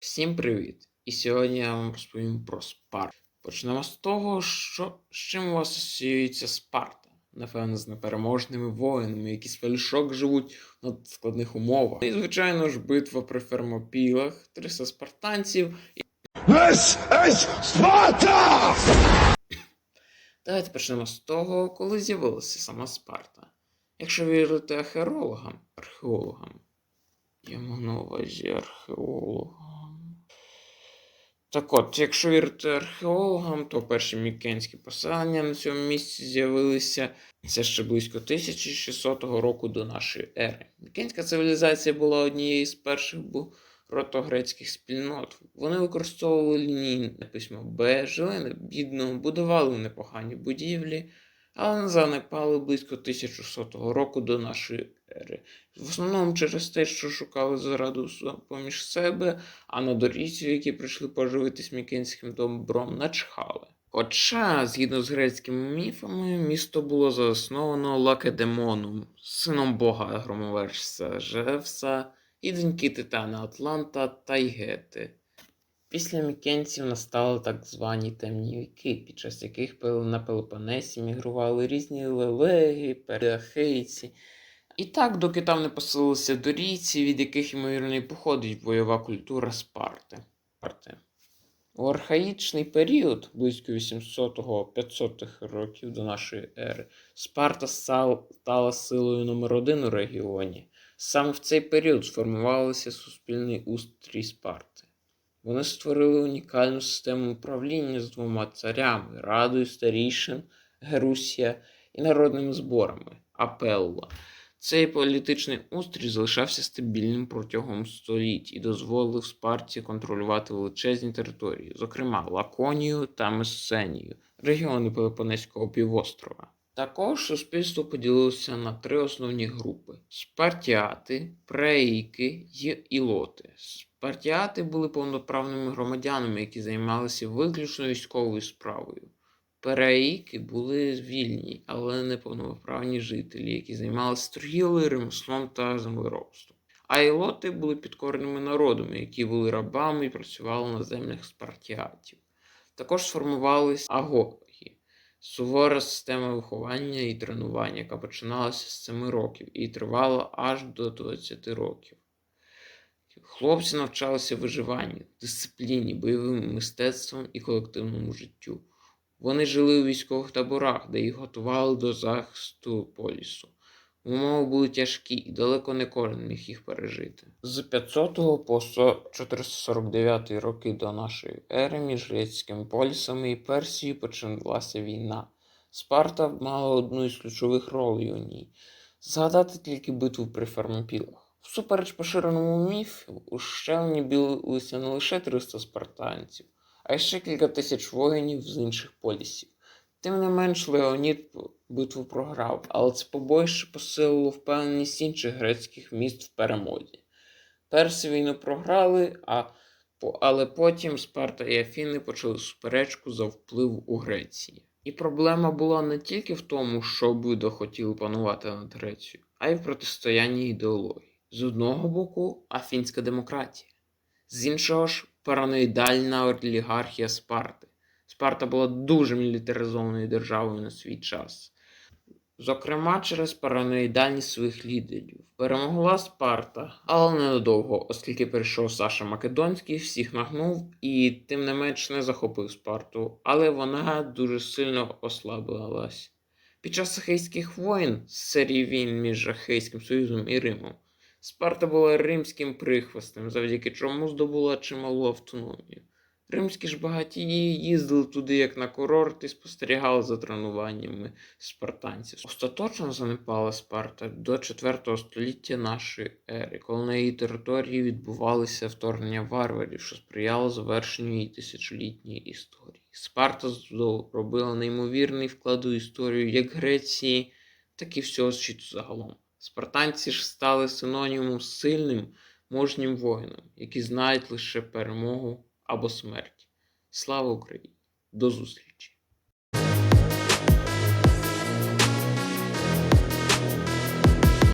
Всім привіт! І сьогодні я вам розповім про Спарту. Почнемо з того, що з чим у вас асоціюється Спарта. Напевно, з непереможними воїнами, які з фальшок живуть на складних умовах. І, звичайно ж, битва при Фермопілах, 300 спартанців. This is Sparta! Давайте почнемо з того, коли з'явилася сама Спарта. Якщо вірити археологам, археологам, я мав на увазі археологам. Так от, якщо вірити археологам, то перші мікенські поселення на цьому місці з'явилися це ще близько 1600 року до нашої ери. Мікенська цивілізація була однією з перших протогрецьких спільнот. Вони використовували лінійне письмо Б, жили бідно, будували непогані будівлі, але занепали близько 1100 року до нашої ери. В основному через те, що шукали зараду поміж себе, а на доріжці, які прийшли поживитись мікенським добром, начхали. Хоча, згідно з грецькими міфами, місто було засновано Лакедемоном, сином бога громовержця Жевса і доньки Титана Атланта та Ігети. Після мікенців настали так звані темні віки, під час яких на Пелопонесі мігрували різні лелеги, переахейці. І так, доки там не поселилися дорійці, від яких, ймовірно, і походить бойова культура Спарти. У архаїчний період, близько 800-500-х років до нашої ери, Спарта стала силою номер один у регіоні. Саме в цей період сформувався суспільний устрій Спарти. Вони створили унікальну систему управління з двома царями Радою старішин, Герусія і народними зборами Апелла. Цей політичний устрій залишався стабільним протягом століть і дозволив Спарті контролювати величезні території, зокрема Лаконію та Месенію, регіони Пелопонезького півострова. Також суспільство поділилося на три основні групи: спартіати, преїки й ілоти. Спартіати були повноправними громадянами, які займалися виключно військовою справою. Переїки були вільні, але не повноправні жителі, які займалися торгівлею, ремеслом та землеробством. А ілоти були підкореними народами, які були рабами і працювали на землях спартіатів. Також сформувалися агоги сувора система виховання і тренування, яка починалася з 7 років і тривала аж до 20 років. Хлопці навчалися виживанню, дисципліні, бойовим мистецтвам і колективному життю. Вони жили у військових таборах, де їх готували до захисту полісу. Умови були тяжкі, і далеко не кожен міг їх пережити. З 500 по 449 роки до нашої ери між грецькими полісами і Персією почалася війна. Спарта мала одну із ключових ролей у ній. Згадати тільки битву при Фермопілах. Всупереч поширеному міфу, у щелні білися не лише 300 спартанців, а ще кілька тисяч воїнів з інших полісів. Тим не менш, Леонід битву програв, але це побоїще посилило впевненість інших грецьких міст в перемозі. Перси війну програли, а, але потім Спарта і Афіни почали суперечку за вплив у Греції. І проблема була не тільки в тому, що обидва хотіли панувати над Грецією, а й в протистоянні ідеології. З одного боку, афінська демократія, з іншого ж параноїдальна олігархія Спарти. Спарта була дуже мілітаризованою державою на свій час. Зокрема, через параноїдальність своїх лідерів. Перемогла Спарта, але ненадовго, оскільки прийшов Саша Македонський, всіх нагнув і тим не менш не захопив Спарту, але вона дуже сильно ослабилась. Під час Ахейських воєн з серії війн між Ахейським Союзом і Римом Спарта була римським прихвостем, завдяки чому здобула чималу автономію. Римські ж багатії їздили туди як на курорт і спостерігали за тренуваннями спартанців. Остаточно занепала Спарта до 4 століття нашої ери, коли на її території відбувалися вторгнення варварів, що сприяло завершенню її тисячолітньої історії. Спарта зробила неймовірний вклад у історію як Греції, так і всього світу загалом. Спартанці ж стали синонімом сильним, мужнім воїнам, які знають лише перемогу або смерть. Слава Україні! До зустрічі!